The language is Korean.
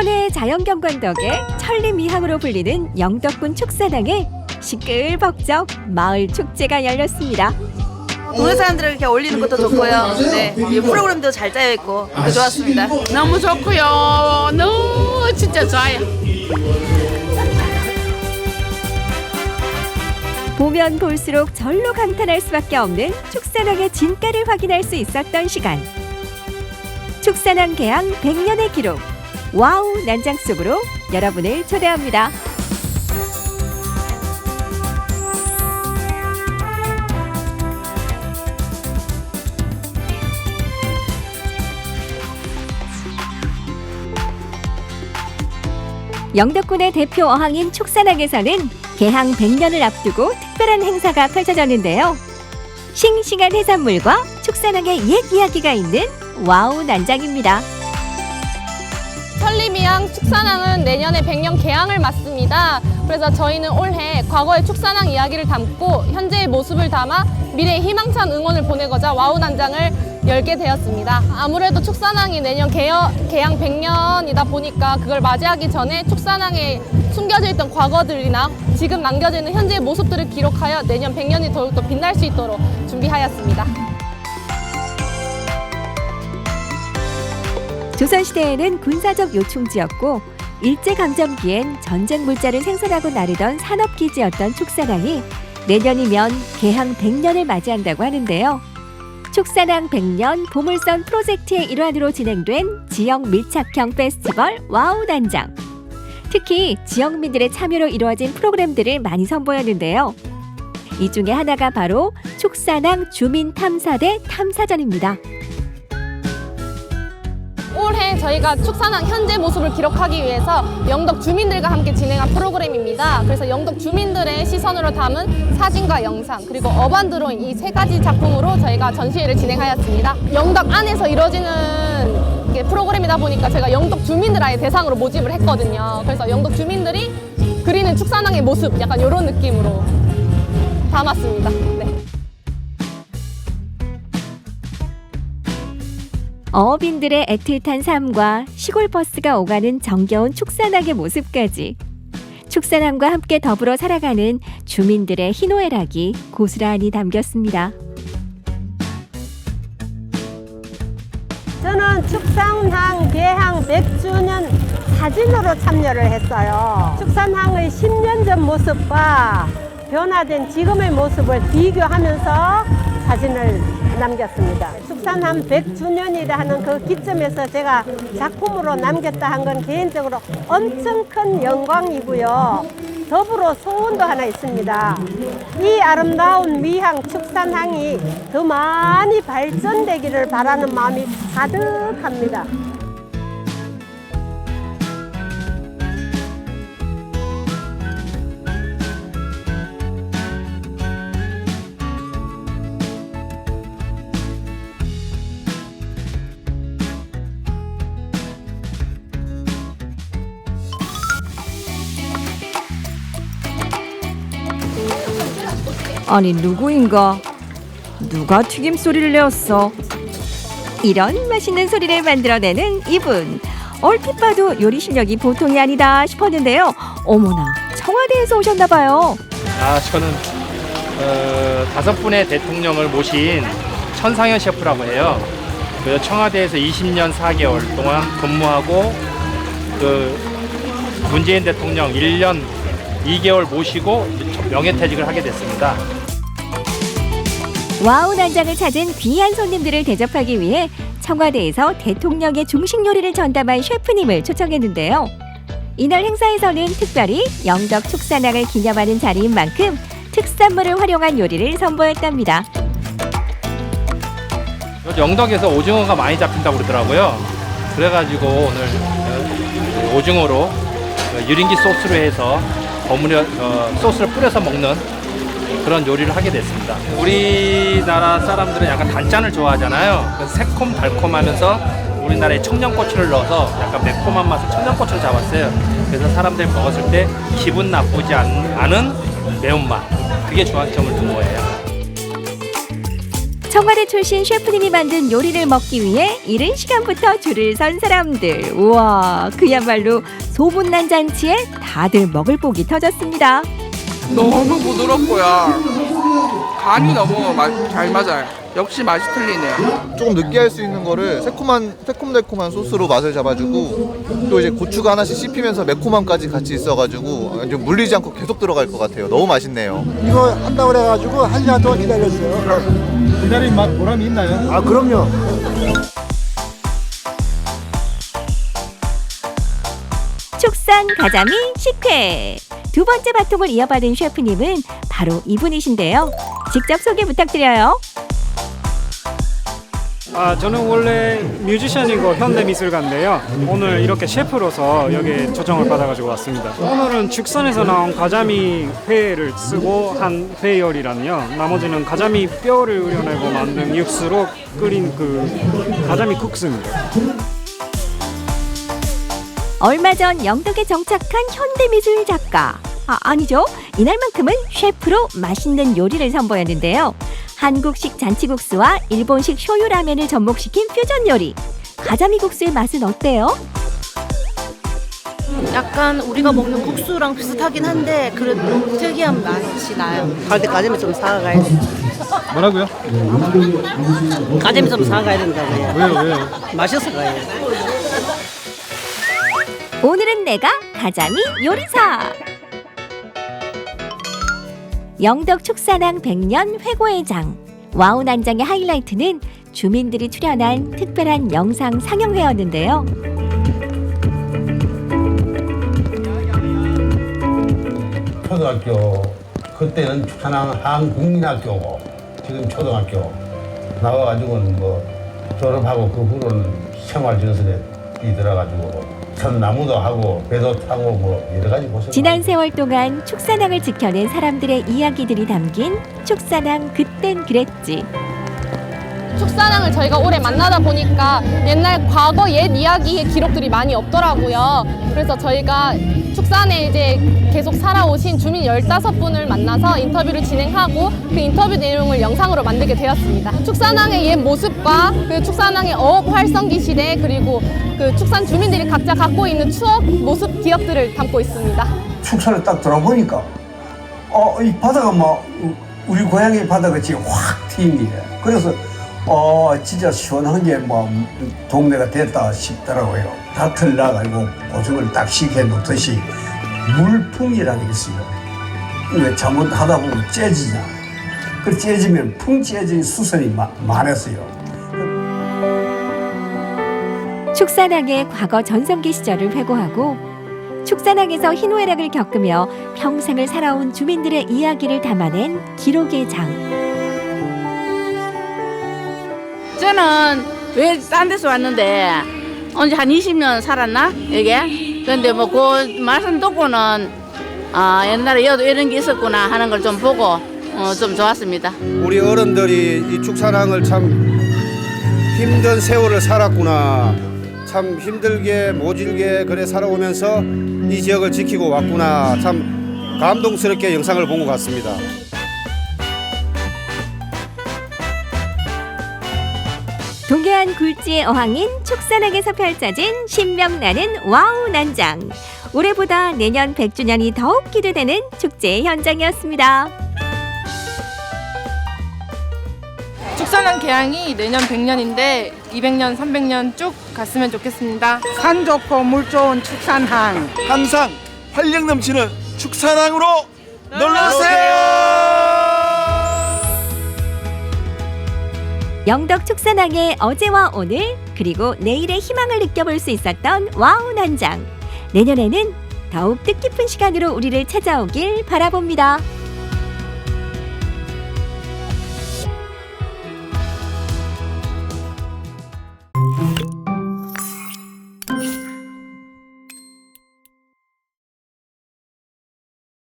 천혜의 자연경관 덕에 천리미항으로 불리는 영덕군 축사당에 시끌벅적 마을 축제가 열렸습니다. 동네 사람들을 이렇게 올리는 것도 좋고요. 네, 이 프로그램도 잘 짜여 있고 좋았습니다. 너무 좋고요. 너무 진짜 좋아요. 보면 볼수록 절로 감탄할 수밖에 없는 축사당의 진가를 확인할 수 있었던 시간. 축사당 개항 100년의 기록. 와우 난장 속으로 여러분을 초대합니다. 영덕군의 대표 어항인 축산항에서는 개항 100년을 앞두고 특별한 행사가 펼쳐졌는데요. 싱싱한 해산물과 축산항의 옛 이야기가 있는 와우 난장입니다. 천리미항 축산항은 내년에 100년 개항을 맞습니다. 그래서 저희는 올해 과거의 축산항 이야기를 담고 현재의 모습을 담아 미래의 희망찬 응원을 보내고자 와우 난장을 열게 되었습니다. 아무래도 축산항이 내년 개여, 개항 100년이다 보니까 그걸 맞이하기 전에 축산항에 숨겨져 있던 과거들이나 지금 남겨져 있는 현재의 모습들을 기록하여 내년 100년이 더욱더 빛날 수 있도록 준비하였습니다. 조선시대에는 군사적 요충지였고 일제강점기엔 전쟁 물자를 생산하고 나르던 산업기지였던 축산항이 내년이면 개항 100년을 맞이한다고 하는데요. 축산항 100년 보물선 프로젝트의 일환으로 진행된 지역 밀착형 페스티벌 와우 단장. 특히 지역민들의 참여로 이루어진 프로그램들을 많이 선보였는데요. 이 중에 하나가 바로 축산항 주민 탐사대 탐사전입니다. 저희가 축산항 현재 모습을 기록하기 위해서 영덕 주민들과 함께 진행한 프로그램입니다. 그래서 영덕 주민들의 시선으로 담은 사진과 영상 그리고 어반 드로잉 이 세 가지 작품으로 저희가 전시회를 진행하였습니다. 영덕 안에서 이루어지는 프로그램이다 보니까 제가 영덕 주민들 아예 대상으로 모집을 했거든요. 그래서 영덕 주민들이 그리는 축산항의 모습 약간 이런 느낌으로 담았습니다. 네. 어업인들의 애틋한 삶과 시골 버스가 오가는 정겨운 축산항의 모습까지 축산항과 함께 더불어 살아가는 주민들의 희노애락이 고스란히 담겼습니다. 저는 축산항 개항 100주년 사진으로 참여를 했어요. 축산항의 10년 전 모습과 변화된 지금의 모습을 비교하면서 사진을 남겼습니다. 축산항 100주년이라 하는 그 기점에서 제가 작품으로 남겼다 한 건 개인적으로 엄청 큰 영광이고요. 더불어 소원도 하나 있습니다. 이 아름다운 미항 축산항이 더 많이 발전되기를 바라는 마음이 가득합니다. 아니 누구인가? 누가 튀김 소리를 내었어? 이런 맛있는 소리를 만들어내는 이분. 얼핏 봐도 요리 실력이 보통이 아니다 싶었는데요. 어머나 청와대에서 오셨나 봐요. 아, 저는 어, 다섯 분의 대통령을 모신 천상현 셰프라고 해요. 그 청와대에서 20년 4개월 동안 근무하고 그 문재인 대통령 1년 2개월 모시고 명예퇴직을 하게 됐습니다. 와우 난장을 찾은 귀한 손님들을 대접하기 위해 청와대에서 대통령의 중식 요리를 전담한 셰프님을 초청했는데요. 이날 행사에서는 특별히 영덕 축산항을 기념하는 자리인 만큼 특산물을 활용한 요리를 선보였답니다. 영덕에서 오징어가 많이 잡힌다고 그러더라고요. 그래가지고 오늘 어, 오징어로 어, 유린기 소스로 해서 버무려 어, 소스를 뿌려서 먹는 그런 요리를 하게 됐습니다. 우리나라 사람들은 약간 단짠을 좋아하잖아요. 그래서 새콤 달콤하면서 우리나라의 청양고추를 넣어서 약간 매콤한 맛을 청양고추를 잡았어요. 그래서 사람들이 먹었을 때 기분 나쁘지 않, 않은 매운맛. 그게 중앙점을 둔 거예요. 청와대 출신 셰프님이 만든 요리를 먹기 위해 이른 시간부터 줄을 선 사람들. 우와, 그야말로 소문난 잔치에 다들 먹을 복이 터졌습니다. 너무 부드럽고요. 간이 너무 마- 잘 맞아요. 역시 맛이 틀리네요. 조금 느끼할 수 있는 거를 새콤한 새콤달콤한 소스로 맛을 잡아주고 또 이제 고추가 하나씩 씹히면서 매콤함까지 같이 있어가지고 좀 물리지 않고 계속 들어갈 것 같아요. 너무 맛있네요. 이거 한다고 그래가지고 한 시간 동안 기다렸어요. 기다린 맛 보람이 있나요? 아 그럼요. 축산 가자미 식회. 두 번째 바통을 이어받은 셰프님은 바로 이분이신데요. 직접 소개 부탁드려요. 아, 저는 원래 뮤지션이고 현대 미술가인데요. 오늘 이렇게 셰프로서 여기 초청을 받아가지고 왔습니다. 오늘은 축산에서 나온 가자미 회를 쓰고 한회 요리란요. 나머지는 가자미 뼈를 우려내고 만든 육수로 끓인 그 가자미 국수입니다. 얼마 전 영덕에 정착한 현대미술 작가. 아, 아니죠. 이날만큼은 셰프로 맛있는 요리를 선보였는데요. 한국식 잔치국수와 일본식 쇼유라면을 접목시킨 퓨전 요리. 가자미 국수의 맛은 어때요? 약간 우리가 먹는 국수랑 비슷하긴 한데 그래도 특이한 맛이 나요. 갈때 가자미 좀 사가야 돼. 뭐라고요? 가자미 좀 사가야 된다고요. 왜요 왜요? 맛있어 가요. 오늘은 내가 가자미 요리사. 영덕 축산항 백년 회고회장. 와우 난장의 하이라이트는 주민들이 출연한 특별한 영상 상영회였는데요. 초등학교 그때는 축산항 한국민학교고 지금 초등학교 나와가지고는 뭐 졸업하고 그 후로는 이 들어가지고 천나무도 하고 배도 타고 뭐 여러 가지 고생 지난 세월 동안 축산항을 지켜낸 사람들의 이야기들이 담긴 축산항 그땐 그랬지. 축산항을 저희가 올해 만나다 보니까 옛날 과거 옛 이야기의 기록들이 많이 없더라고요. 그래서 저희가 축산에 이제 계속 살아오신 주민 15분을 만나서 인터뷰를 진행하고 그 인터뷰 내용을 영상으로 만들게 되었습니다. 축산항의 옛 모습과 그 축산항의 어업 활성기 시대 그리고 그 축산 주민들이 각자 갖고 있는 추억, 모습, 기억들을 담고 있습니다. 축사를 딱 들어보니까 어 이 바다가 막 우- 우리 고향의 바다가 지금 확 트인 게 그래서 어 진짜 시원한 게 뭐 동네가 됐다 싶더라고요. 다틀 나가지고 보증을 딱 시켜 놓듯이 물풍이라는 게 있어요. 이거 잘못하다 보면 째지잖아. 그 째지면 풍 째진 수선이 마- 많았어요. 축산항의 과거 전성기 시절을 회고하고 축산항에서 희노애락을 겪으며 평생을 살아온 주민들의 이야기를 담아낸 기록의 장. 저는 왜 딴 데서 왔는데 언제 한 20년 살았나 여기 근데 뭐 그 말씀 듣고는 아 옛날에 여도 이런 게 있었구나 하는 걸 좀 보고 어, 좀 좋았습니다. 우리 어른들이 이 축산항을 참 힘든 세월을 살았구나 참 힘들게 모질게 그래 살아오면서 이 지역을 지키고 왔구나 참 감동스럽게 영상을 본 것 같습니다. 동해안 굴지의 어항인 축산항에서 펼쳐진 신명나는 와우 난장. 올해보다 내년 100주년이 더욱 기대되는 축제의 현장이었습니다. 축산항 개항이 내년 100년인데 200년, 300년 쭉 갔으면 좋겠습니다. 산 좋고 물 좋은 축산항. 항상 활력 넘치는 축산항으로 놀러 오세요. 영덕 축산항의 어제와 오늘 그리고 내일의 희망을 느껴볼 수 있었던 와우 난장. 내년에는 더욱 뜻깊은 시간으로 우리를 찾아오길 바라봅니다.